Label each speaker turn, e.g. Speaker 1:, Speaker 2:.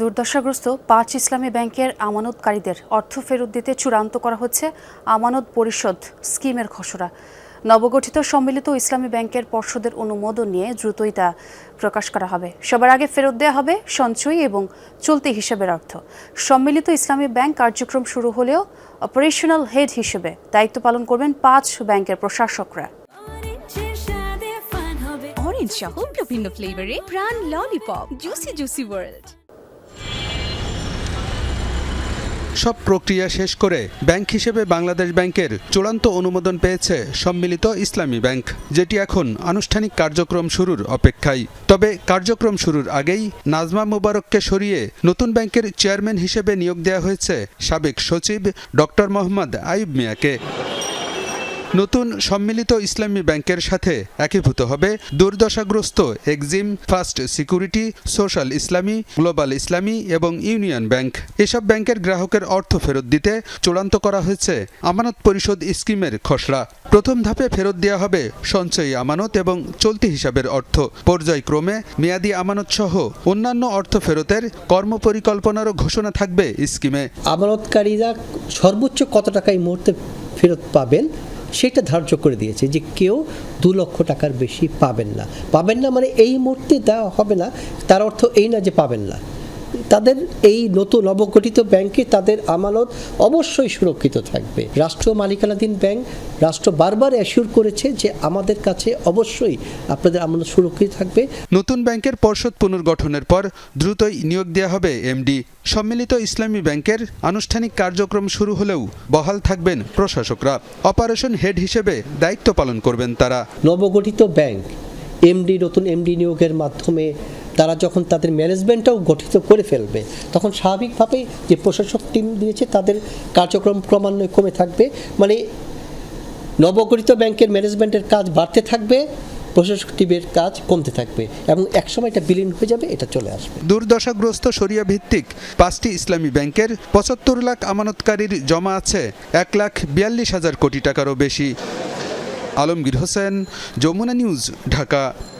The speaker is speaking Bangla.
Speaker 1: দুর্দশাগ্রস্ত পাঁচ ইসলামী ব্যাংকের আমানতকারীদের অর্থ ফেরত দিতে চূড়ান্ত করা হচ্ছে আমানত পরিশোধ স্কিমের খসড়া নবগঠিত সম্মিলিত ইসলামী ব্যাংকের পর্ষদের অনুমোদন নিয়ে দ্রুতই তা প্রকাশ করা হবে। সবার আগে ফেরত দেওয়া হবে সঞ্চয়ী এবং চলতি হিসেবের অর্থ। সম্মিলিত ইসলামী ব্যাংক কার্যক্রম শুরু হলেও অপারেশনাল হেড হিসেবে দায়িত্ব পালন করবেন পাঁচ ব্যাংকের প্রশাসকরা।
Speaker 2: অরেঞ্জ সহ বিভিন্ন ফ্লেভারে প্রাণ ললিপপ জুসি জুসি ওয়ার্ল্ড
Speaker 3: সব প্রক্রিয়া শেষ করে ব্যাংক হিসেবে বাংলাদেশ ব্যাংকের চূড়ান্ত অনুমোদন পেয়েছে সম্মিলিত ইসলামী ব্যাংক, যেটি এখন আনুষ্ঠানিক কার্যক্রম শুরুর অপেক্ষায়। তবে কার্যক্রম শুরুর আগেই নাজমা মুবারককে সরিয়ে নতুন ব্যাংকের চেয়ারম্যান হিসেবে নিয়োগ দেওয়া হয়েছে সাবেক সচিব ডক্টর মোহাম্মদ আইব মিয়াকে। নতুন সম্মিলিত ইসলামী ব্যাংকের সাথে একীভূত হবে দুর্দশাগ্রস্ত Exim, first security, social Islami, global Islami এবং ইউনিয়ন ব্যাংক। এসব ব্যাংকের গ্রাহকের অর্থ ফেরত দিতে চূড়ান্ত করা হয়েছে আমানত পরিশোধ স্কিমের খসড়া। প্রথম ধাপে ফেরত দেওয়া হবে সঞ্চয়ী আমানত এবং চলতি হিসাবের অর্থ। পর্যায়ক্রমে মেয়াদি আমানত সহ অন্যান্য অর্থ ফেরতের কর্মপরিকল্পনারও ঘোষণা থাকবে স্কিমে।
Speaker 4: আমানতকারীরা সর্বোচ্চ কত টাকা এই মুহূর্তে ফেরত পাবেন? সেটা ধার্য করে দিয়েছে যে কেউ দু লক্ষ টাকার বেশি পাবেন না। পাবেন না মানে এই মুহূর্তে দেওয়া হবে না, তার অর্থ এই না যে পাবেন না। তাদের এই নতুন নবগঠিত ব্যাংকে তাদের আমানত অবশ্যই সুরক্ষিত থাকবে। রাষ্ট্রীয় মালিকানাধীন ব্যাংক রাষ্ট্র বারবার অ্যাসিওর করেছে যে আমাদের কাছে অবশ্যই আপনাদের আমানত সুরক্ষিত থাকবে।
Speaker 3: নতুন ব্যাংকের পর্ষদ পুনর্গঠনের পর দ্রুতই নিয়োগ দেওয়া হবে এমডি। সম্মিলিত ইসলামী ব্যাংকের আনুষ্ঠানিক কার্যক্রম শুরু হলেও বহাল থাকবেন প্রশাসকরা। অপারেশন হেড হিসেবে দায়িত্ব পালন করবেন তারা।
Speaker 4: নবগঠিত ব্যাংক এমডি নতুন এমডি নিয়োগের মাধ্যমে তারা যখন তাদের ম্যানেজমেন্টটাও গঠিত করে ফেলবে তখন স্বাভাবিকভাবেই যে প্রশাসক টিম দিয়েছে তাদের কার্যক্রম ক্রমান্বয়ে কমে থাকবে। মানে নবগঠিত ব্যাংকের ম্যানেজমেন্টের কাজ বাড়তে থাকবে প্রশাসক টিমের কাজ কমতে থাকবে এবং একসময় এটা বিলীন হয়ে যাবে, এটা চলে আসবে।
Speaker 3: দুর্দশাগ্রস্ত সরিয়া ভিত্তিক পাঁচটি ইসলামী ব্যাংকের পঁচাত্তর লাখ আমানতকারীর জমা আছে এক লাখ বিয়াল্লিশ হাজার কোটি টাকারও বেশি। আলমগীর হোসেন, যমুনা নিউজ, ঢাকা।